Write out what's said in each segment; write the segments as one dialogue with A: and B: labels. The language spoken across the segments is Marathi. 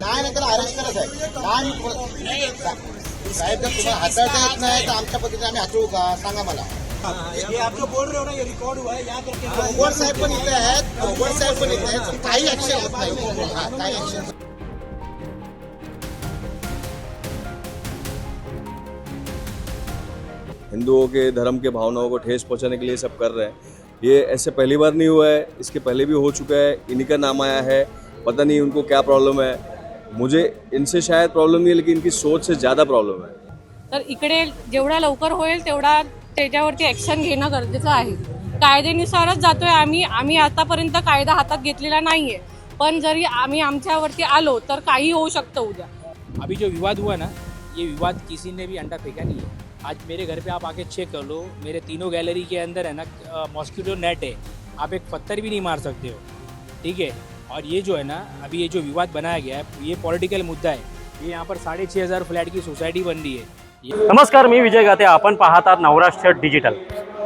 A: नाही नाही त्याला अरेस्ट करा साहेब नाही साहेब जर तुम्हाला हाताळता येत नाही तर आमच्या पद्धतीने आम्ही हाताळू का? सांगा मला.
B: ये आप जो बोल रहे हो ना ये रिकॉर्ड हुआ है याद रखिए
A: भगवान साहेब पण इथे आहेत भगवान साहेब पण इथे आहेत काही ऍक्शन होत नाही. हा, काही ऍक्शन
C: हिंदुओं के धर्म के भावनाओं को ठेस पहुँचाने के लिए सब कर रहे हैं। ये ऐसे पहली बार नहीं हुआ है इसके पहले भी हो चुका है इन्हीं का नाम आया है पता नहीं उनको क्या प्रॉब्लम है। मुझे इनसे शायद प्रॉब्लम नहीं है लेकिन इनकी सोच से ज़्यादा प्रॉब्लम है।
D: तर इकडे जेवढा लवकर होईल तेवढा त्याच्यावरती ॲक्शन घेणं गरजेचं आहे. कायद्यानुसारच जातोय आम्ही. आम्ही आतापर्यंत कायदा हातात घेतलेला नाहीये. पण जरी आम्ही आमच्यावरती आलो तर काही होऊ शकतं उद्या.
E: अभी जो विवाद हुआ ना ये विवाद किसी ने भी अंडा फेंका नहीं है. आज मेरे घर पे आप आके चेक कर लो. मेरे तीनों गैलरी के अंदर है ना मॉस्किटो नेट है. आप एक पत्थर भी नहीं मार सकते हो. ठीक है? और ये जो है ना अभी ये जो विवाद बनाया गया है ये पॉलिटिकल मुद्दा है। ये यहाँ पर साढ़े छः हज़ार फ्लैट की सोसायटी बन रही है।
F: नमस्कार मी विजय गाते आपण पाहतात नवराष्ट्र डिजिटल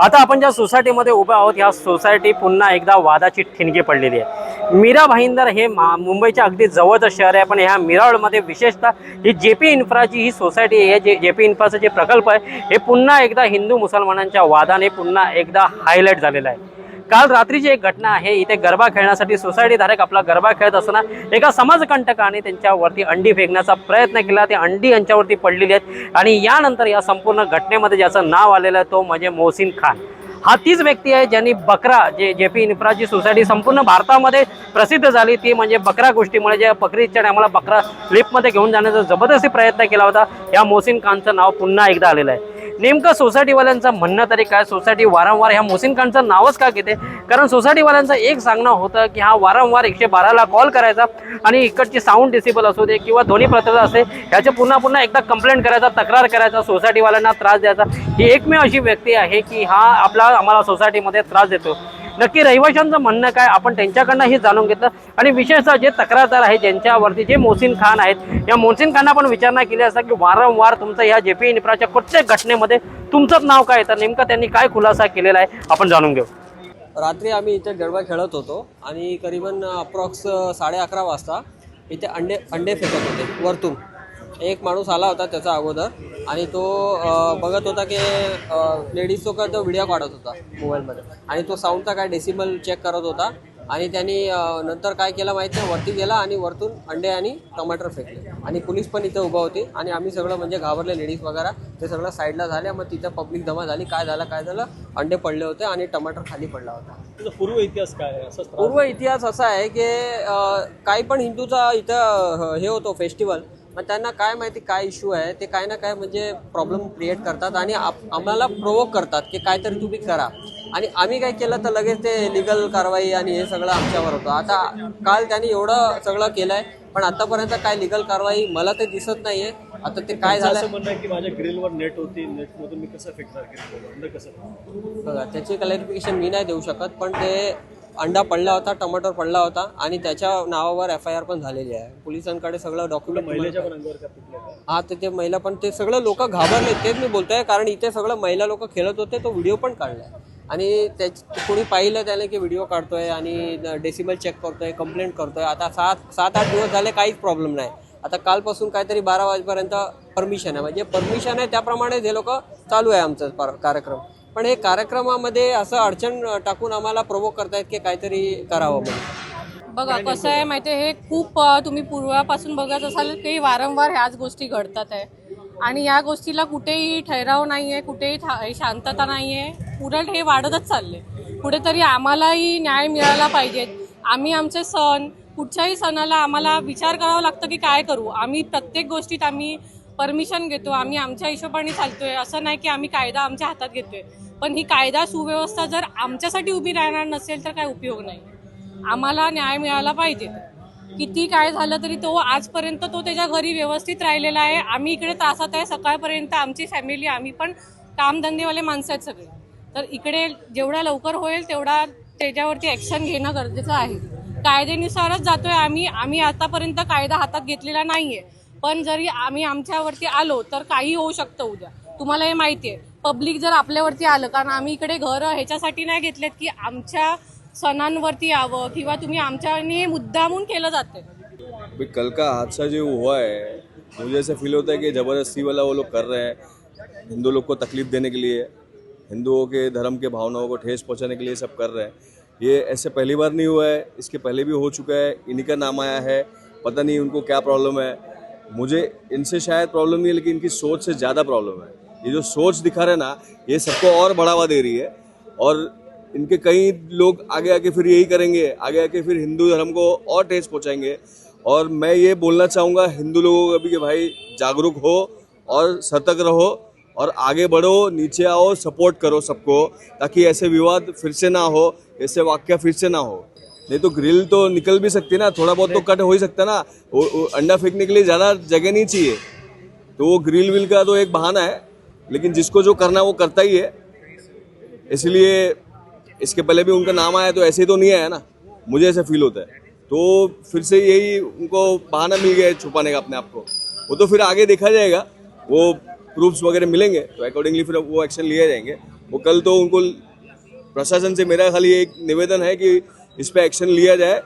F: आता आपण ज्या सोसायटीमध्ये उभे आहोत ह्या सोसायटी पुन्हा एकदा वादाची ठिणगी पडलेली आहे. मीरा भाईंदर हे मा मुंबईच्या अगदी जवळचं शहर आहे. पण ह्या मिराळमध्ये विशेषतः ही जे पी इन्फ्राची ही सोसायटी आहे. जे जे पी इन्फ्राचं जे प्रकल्प आहे हे पुन्हा एकदा हिंदू मुसलमानांच्या वादाने पुन्हा एकदा हायलाईट झालेलं आहे. काल रात्रीची एक घटना आहे. इथे गरबा खेळण्यासाठी सोसायटी धारक आपला गरबा खेळत असताना एका समाजकंटकाने त्यांच्यावरती अंडी फेकण्याचा प्रयत्न केला. ते अंडी यांच्यावरती पडलेली आहेत आणि यानंतर या संपूर्ण घटनेमध्ये ज्याचं नाव आलेलं आहे तो म्हणजे मोहसिन खान. हा तीच व्यक्ती आहे ज्यांनी बकरा जे जे पी इन्फ्राची सोसायटी संपूर्ण भारतामध्ये प्रसिद्ध झाली. ती म्हणजे बकरा गोष्टीमुळे जे बकरीच्या टायमाला बकरा लिफ्टमध्ये घेऊन जाण्याचा जबरदस्ती प्रयत्न केला होता. या मोहसिन खानचं नाव पुन्हा एकदा आलेलं आहे. नेमकं सोसायटीवाल्यांचं म्हणणं तरी काय? सोसायटी वारंवार ह्या मोहसिन खानचं नावच का घेते? कारण सोसायटीवाल्यांचं एक सांगणं होतं की हा वारंवार एकशे बाराला कॉल करायचा आणि इकडची साऊंड डिसिबल असू दे किंवा ध्वनी प्रतल असते ह्याचे पुन्हा पुन्हा एकदा कंप्लेंट करायचा तक्रार करायचा सोसायटीवाल्यांना त्रास द्यायचा. ही एकमेव अशी व्यक्ती आहे की हा आपला आम्हाला सोसायटीमध्ये त्रास देतो. नक्की रहिवाशांचं म्हणणं काय? आपण त्यांच्याकडनं हे जाणून घेतलं. आणि विशेषतः जे तक्रारदार आहे ज्यांच्यावरती जे मोहसिन खान आहेत या मोहसिन खानना पण विचारणा केली असता की वारंवार तुमचं या जे पी इन्फ्राच्या प्रत्येक घटनेमध्ये तुमचंच नाव काय येतं नेमकं त्यांनी काय खुलासा केलेला आहे? आपण जाणून घेऊ.
G: रात्री आम्ही इथे गडबा खेळत होतो आणि करीबन अप्रॉक्स साडे अकरा वाजता इथे अंडे अंडे फेकत होते वरतून. एक माणूस आला होता त्याचा अगोदर आणि तो बघत होता की लेडीज तो का तो व्हिडिओ काढत होता मोबाईलमध्ये आणि तो साऊंडचा काय डेसिमल चेक करत होता आणि त्यांनी नंतर काय केलं माहीत नाही वरती गेला आणि वरतून अंडे आणि टमाटर फेकले. आणि पोलीस पण इथे उभा होती आणि आम्ही सगळं म्हणजे घाबरले लेडीज वगैरे. ते सगळं साईडला झाले. मग तिथं पब्लिक जमा झाली. काय झालं? काय झालं? अंडे पडले होते आणि टमाटर खाली पडला होता.
B: पूर्व इतिहास काय
G: पूर्व इतिहास असा आहे की काही पण हिंदूचा इथं हे होतो फेस्टिवल मग त्यांना काय माहिती काय इश्यू आहे ते काय ना काय म्हणजे प्रॉब्लेम क्रिएट करतात आणि आम्हाला प्रोवोक करतात की काहीतरी तुम्ही करा. आणि आम्ही काय केलं तर लगेच ते लिगल कारवाई आणि हे सगळं आमच्यावर होतं. आता काल त्यांनी एवढं सगळं केलं आहे पण आतापर्यंत काय लिगल कारवाई मला ते दिसत नाहीये. आता ते काय झालं
B: म्हणणं आहे की माझ्या ग्रिलवर नेट होती नेटमधून मी कसं अंडर कसं
G: बघा त्याची क्लॅरिफिकेशन मी नाही देऊ शकत पण ते अंडा पडला होता टमाटर पडला होता आणि त्याच्या नावावर एफ आय आर पण झालेली आहे. पोलिसांकडे सगळं डॉक्युमेंट हा तर ते महिला पण ते सगळं लोक घाबरले तेच मी बोलतोय कारण इथे सगळं महिला लोक खेळत होते तो व्हिडिओ पण काढलाय. आणि त्या कोणी पाहिलं त्याने की व्हिडिओ काढतोय आणि डेसिबल चेक करतोय कंप्लेंट करतोय. आता सात सात आठ दिवस झाले काहीच प्रॉब्लेम नाही. आता कालपासून काहीतरी बारा वाजेपर्यंत परमिशन आहे. म्हणजे परमिशन आहे त्याप्रमाणे हे लोक चालू आहे आमचं कार्यक्रम. पण हे कार्यक्रमामध्ये असं अडचण टाकून आम्हाला प्रोवोक करतायत की काहीतरी करावं म्हणून.
D: बघा कसं आहे माहिती आहे हे खूप तुम्ही पूर्वापासून बघत असाल की वारंवार ह्याच गोष्टी घडतात आहे. आणि या गोष्टीला कुठेही ठहराव नाही आहे कुठेही था- शांतता नाही आहे उलट हे वाढतच चालले कुठेतरी आम्हालाही न्याय मिळाला पाहिजे आम्ही आमचे सण कुठच्याही सणाला आम्हाला विचार करावा लागतं की काय करू? आम्ही प्रत्येक गोष्टीत आम्ही परमिशन घेतो आम्ही आमच्या हिशोबाने चालतोय. असं नाही की आम्ही कायदा आमच्या हातात घेतोय. पण ही कायदा सुव्यवस्था जर आमच्यासाठी उभी राहणार नसेल तर काय उपयोग नाही. आम्हाला न्याय मिळाला पाहिजे. किती काय झालं तरी तो आजपर्यंत तो त्याच्या घरी व्यवस्थित राहिलेला आहे. आम्ही इकडे तासात आहे. सकाळपर्यंत आमची फॅमिली आम्ही पण कामधंदेवाले माणसं आहेत सगळे. तर इकडे जेवढा लवकर होईल तेवढा त्याच्यावरती ॲक्शन घेणं गरजेचं आहे. कायद्यानुसारच जातोय आम्ही. आम्ही आतापर्यंत कायदा हातात घेतलेला नाही आहे पण जरी आम्ही आमच्यावरती आलो तर काही होऊ शकतं उद्या. तुम्हाला हे माहिती आहे. पब्लिक जर आपल्यावरती आलं, कारण आम्ही इकडे घर ह्याच्यासाठी नाही घेतलेत की आमच्या सणांवरती यावं किंवा तुम्ही आमच्याने मुद्दामून केलं जाते
C: कल का हादसा जो हुआ है, मुझे ऐसा फील होता है कि ज़बरदस्ती वाला वो लोग कर रहे हैं, हिंदू लोग को तकलीफ़ देने के लिए, हिंदुओं के धर्म के भावनाओं को ठेस पहुँचाने के लिए सब कर रहे हैं। ये ऐसे पहली बार नहीं हुआ है, इसके पहले भी हो चुका है, इन्हीं का नाम आया है, पता नहीं उनको क्या प्रॉब्लम है। मुझे इनसे शायद प्रॉब्लम नहीं है, लेकिन इनकी सोच से ज़्यादा प्रॉब्लम है। ये जो सोच दिखा रहे ना, ये सबको और बढ़ावा दे रही है। और इनके कई लोग आगे आके फिर यही करेंगे, आगे आके फिर हिंदू धर्म को और ठेस पहुंचाएँगे। और मैं ये बोलना चाहूँगा, हिंदू लोगों को भी कि भाई जागरूक हो और सतर्क रहो और आगे बढ़ो, नीचे आओ, सपोर्ट करो सबको, ताकि ऐसे विवाद फिर से ना हो, ऐसे वाक्य फिर से ना हो। नहीं तो ग्रिल तो निकल भी सकती ना, थोड़ा बहुत तो कट हो ही सकता ना। अंडा फेंकने के लिए ज़्यादा जगह नहीं चाहिए। तो वो ग्रिल विल का तो एक बहाना है लेकिन जिसको जो करना है वो करता ही है। इसलिए इसके पहले भी उनका नाम आया तो ऐसे ही तो नहीं आया ना। मुझे ऐसा फील होता है। तो फिर से यही उनको बहाना मिल गया छुपाने का अपने आप को। वो तो फिर आगे देखा जाएगा। वो प्रूफ्स वगैरह मिलेंगे तो अकॉर्डिंगली फिर वो एक्शन लिए जाएँगे। वो कल तो उनको प्रशासन से मेरा खाली एक निवेदन है कि इस पर एक्शन लिया जाए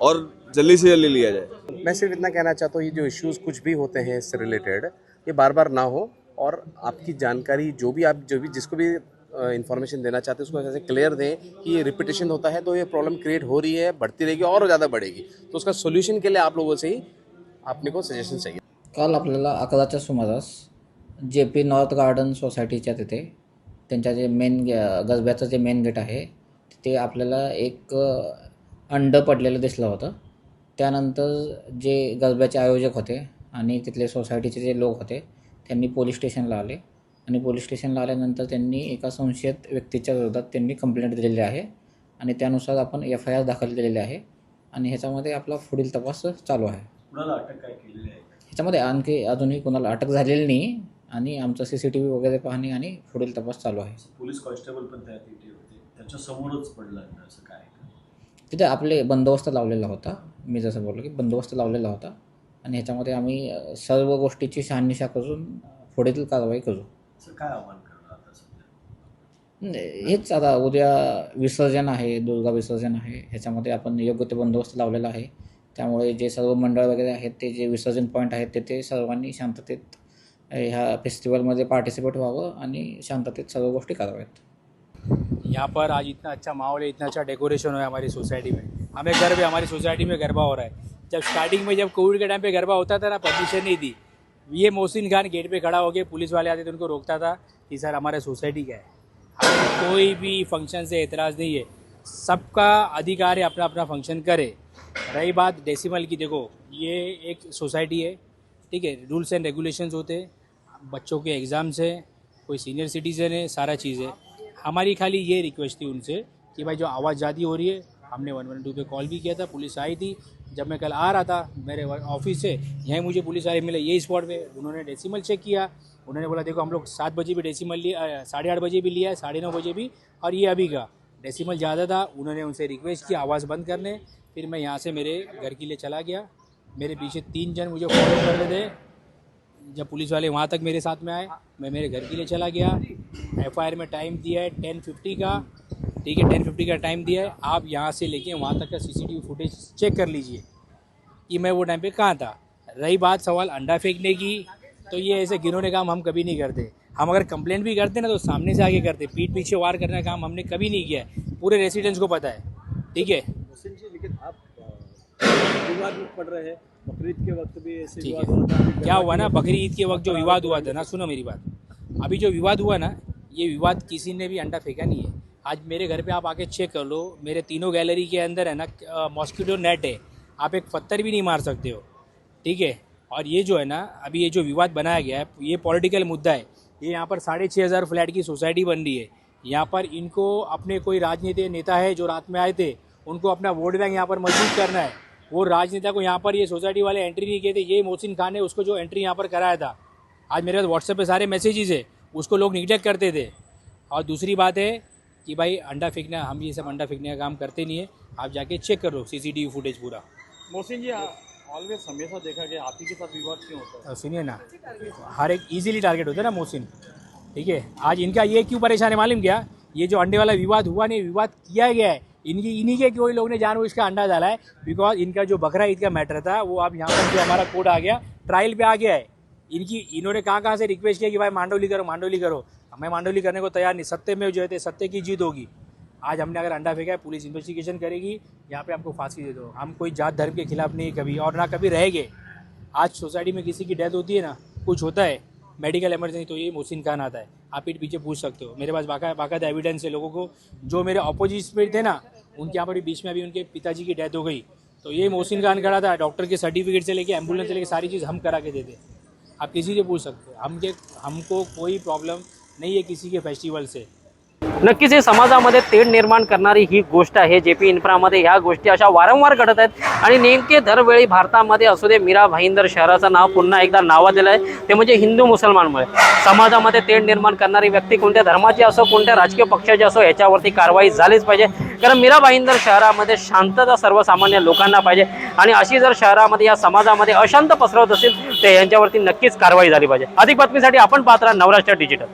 C: और जल्दी से जल्दी लिया जाए।
H: मैं सिर्फ़ इतना कहना चाहता हूँ, ये जो इश्यूज़ कुछ भी होते हैं इससे रिलेटेड ये बार बार ना हो। और आपकी जानकारी जो भी आप, जो भी, जिसको भी इंफॉर्मेशन देना चाहते हैं, उसको ऐसे क्लियर दें कि ये रिपीटेशन होता है तो ये प्रॉब्लम क्रिएट हो रही है, बढ़ती रहेगी और ज़्यादा बढ़ेगी। तो उसका सोल्यूशन के लिए आप लोगों से ही आपने को सजेशन चाहिए।
I: काल आपल्याला अकराच्या सुमारास जे पी नॉर्थ गार्डन सोसायटीच्या तिथे, त्यांच्या जे मेन गजब्याचं जे मेन गेट आहे, तिथे आपल्याला एक अंड पडलेलं दिसलं होतं. त्यानंतर जे गजब्याचे आयोजक होते आणि तिथले सोसायटीचे जे लोक होते त्यांनी पोलीस स्टेशनला आले. आणि पोलीस स्टेशनला आल्यानंतर त्यांनी एका संशयित व्यक्तीच्या विरोधात त्यांनी कंप्लेंट दिलेली आहे. आणि त्यानुसार आपण एफ आय आर दाखल केलेली आहे. आणि ह्याच्यामध्ये आपला पुढील तपास चालू आहे.
B: कुणाला अटक काय केलेली आहे?
I: ह्याच्यामध्ये आणखी अजूनही कोणाला अटक झालेली नाही. आणि आमचं सी सी टी व्ही वगैरे पाहणे आणि पुढील तपास चालू आहे.
B: पोलीस कॉन्स्टेबल पण त्या तिथे होते. त्यांच्या समोरच पडलं असं काय?
I: तिथे आपले बंदोबस्त लावलेला होता. मी जसं बोललो की बंदोबस्त लावलेला होता. आणि ह्याच्यामध्ये आम्ही सर्व गोष्टीची शहानिशा करून पुढील कारवाई करू.
B: काय आव्हान
I: हेच आता उद्या विसर्जन आहे दुर्गा विसर्जन आहे. ह्याच्यामध्ये आपण योग्य ते बंदोबस्त लावलेला आहे. त्यामुळे जे सर्व मंडळ वगैरे आहेत ते जे विसर्जन पॉईंट आहेत तेथे सर्वांनी शांततेत ह्या फेस्टिवलमध्ये पार्टिसिपेट व्हावं आणि शांततेत सर्व गोष्टी कराव्यात.
E: यहाँ पर आज इतना अच्छा माहौल है इतना अच्छा डेकोरेशन हुआ है हमारी सोसाइटी में। हमें गर्व है हमारी सोसाइटी में गरबा हो रहा है। जब स्टार्टिंग में जब कोविड के टाइम पे गरबा होता था ना परमिशन नहीं थी। ये मोहसिन खान गेट पे खड़ा हो होकर पुलिस वाले आते थे, उनको रोकता था कि सर, हमारे सोसाइटी का है। कोई भी फ़ंक्शन से एतराज़ नहीं है। सबका अधिकार है अपना अपना फ़ंक्शन करे। रही बात डेसिमल की, देखो, ये एक सोसाइटी है, ठीक है? रूल्स एंड रेगुलेशंस होते हैं। बच्चों के एग्ज़ाम्स हैं, कोई सीनियर सिटीज़न है, सारा चीज़ है। हमारी खाली ये रिक्वेस्ट थी उनसे कि भाई, जो आवाज़ ज़्यादा हो रही है हमने वन वन टू पे कॉल भी किया था, पुलिस आई थी। जब मैं कल आ रहा था, मेरे ऑफ़िस से, यहीं मुझे पुलिस वाले मिले ये स्पॉट पे। उन्होंने डेसिमल चेक किया। उन्होंने बोला, देखो, हम लोग सात बजे भी डेसिमल लिया साढ़े आठ बजे भी लिया है साढ़े नौ बजे भी, और ये अभी का। डेसिमल ज़्यादा था। उन्होंने उनसे रिक्वेस्ट किया आवाज़ बंद करने। फिर मैं यहाँ से मेरे घर के लिए चला गया। मेरे पीछे तीन जन मुझे फॉलो कर रहे थे। जब पुलिस वाले वहाँ तक मेरे साथ में आए, मैं मेरे घर के लिए चला गया। एफआईआर में टाइम दिया है टेन फिफ्टी का। ठीक है टेन फिफ्टी का टाइम दिया है आप यहाँ से लेके वहाँ तक का सीसीटीवी फुटेज चेक कर लीजिए कि मैं वो टाइम पे कहाँ था। रही बात सवाल अंडा फेंकने की तो ये ऐसे गिनोने काम हम कभी नहीं करते। हम अगर कंप्लेंट भी करते ना तो सामने से आगे करते। पीठ पीछे वार करने का काम हमने कभी नहीं किया है। पूरे रेसिडेंट्स को पता है ठीक है?
B: लेकिन आप विवाद में पड़ रहे हैं। बकरीद के वक्त भी ऐसे
E: ठीक
B: विवाद। हुआ था
E: क्या हुआ ना बकरी ईद के वक्त जो विवाद हुआ था ना सुनो मेरी बात। अभी जो विवाद हुआ ना ये विवाद किसी ने भी अंडा फेंका नहीं है। आज मेरे घर पे आप आके चेक कर लो। मेरे तीनों गैलरी के अंदर है ना मॉस्किटो नेट है। आप एक पत्थर भी नहीं मार सकते हो। ठीक है? और ये जो है ना, अभी ये जो विवाद बनाया गया है, ये पॉलिटिकल मुद्दा है। ये यहाँ पर साढ़े छः हज़ार फ्लैट की सोसाइटी बन रही है। यहाँ पर इनको अपने कोई राजनीतिक नेता है जो रात में आए थे, उनको अपना वोट बैंक यहाँ पर मज़बूत करना है। वो राजनेता को यहाँ पर ये सोसाइटी वाले एंट्री नहीं किए थे ये मोहसिन खान ने उसको जो एंट्री यहाँ पर कराया था। आज मेरे पास व्हाट्सएप पे सारे मैसेजेस है। उसको लोग निगलेक्ट करते थे। और दूसरी बात है कि भाई अंडा फेंकना हम ये सब अंडा फेंकने का काम करते नहीं है। आप जाके चेक कर लो सीसीटीवी फुटेज पूरा।
B: मोहसिन जी ऑलवेज हमेशा देखा गया आप ही के साथ विवाद क्यों होता है?
E: सुनिए ना हर एक इजीली टारगेट होता है ना मोहसिन। ठीक है आज इनका ये क्यों परेशान है मालूम क्या? ये जो अंडे वाला विवाद हुआ नहीं विवाद किया गया है। इनकी इन्हीं के कोई लोग ने जानबूझ इसका अंडा डाला है बिकॉज़ इनका जो बकरा ईद का मैटर था वो अब यहाँ पर जो हमारा कोर्ट आ गया ट्रायल पे आ गया है। इनकी इन्होंने कहाँ कहाँ से रिक्वेस्ट किया कि भाई मांडोली करो मांडोली करो? मैं मांडोली करने को तैयार नहीं। सत्य में जो है सत्य की जीत होगी। आज हमने अगर अंडा फेंका है, पुलिस इन्वेस्टिगेशन करेगी, यहाँ पे आपको फांसी दे दो। हम कोई जात धर्म के खिलाफ नहीं, कभी और ना कभी रहेंगे। आज सोसाइटी में किसी की डेथ होती है ना, कुछ होता है मेडिकल इमरजेंसी तो ये मोहसिन खान आता है। आप पीठ पीछे पूछ सकते हो। मेरे पास बाका, बाकायदा एविडेंस है लोगों को। जो मेरे अपोजिट में थे ना, उनके यहाँ पर बीच में अभी उनके पिताजी की डेथ हो गई। तो ये मोहसिन खान खड़ा था डॉक्टर के सर्टिफिकेट से लेके एंबुलेंस से लेके सारी चीज़ हम करा के देते आप किसी से पूछ सकते हो। हम के हमको कोई प्रॉब्लम नहीं है किसी के फेस्टिवल से.
F: नक्कीच हे समाजामध्ये तेढ निर्माण करणारी ही गोष्ट आहे. जे पी इन्फ्रामध्ये ह्या गोष्टी अशा वारंवार घडत आहेत. आणि नेमके दरवेळी भारतामध्ये असू दे मीरा भाईंदर शहराचं नाव पुन्हा एकदा नावा दिलं आहे ते म्हणजे हिंदू मुसलमानमुळे. समाजामध्ये तेढ निर्माण करणारी व्यक्ती कोणत्या धर्माची असो कोणत्या राजकीय पक्षाची असो याच्यावरती कारवाई झालीच पाहिजे. कारण मीरा भाईंदर शहरामध्ये शांतता सर्वसामान्य लोकांना पाहिजे. आणि अशी जर शहरामध्ये या समाजामध्ये अशांत पसरवत असेल तर यांच्यावरती नक्कीच कारवाई झाली पाहिजे. अधिक बातमीसाठी आपण पात्र नवराष्ट्र डिजिटल.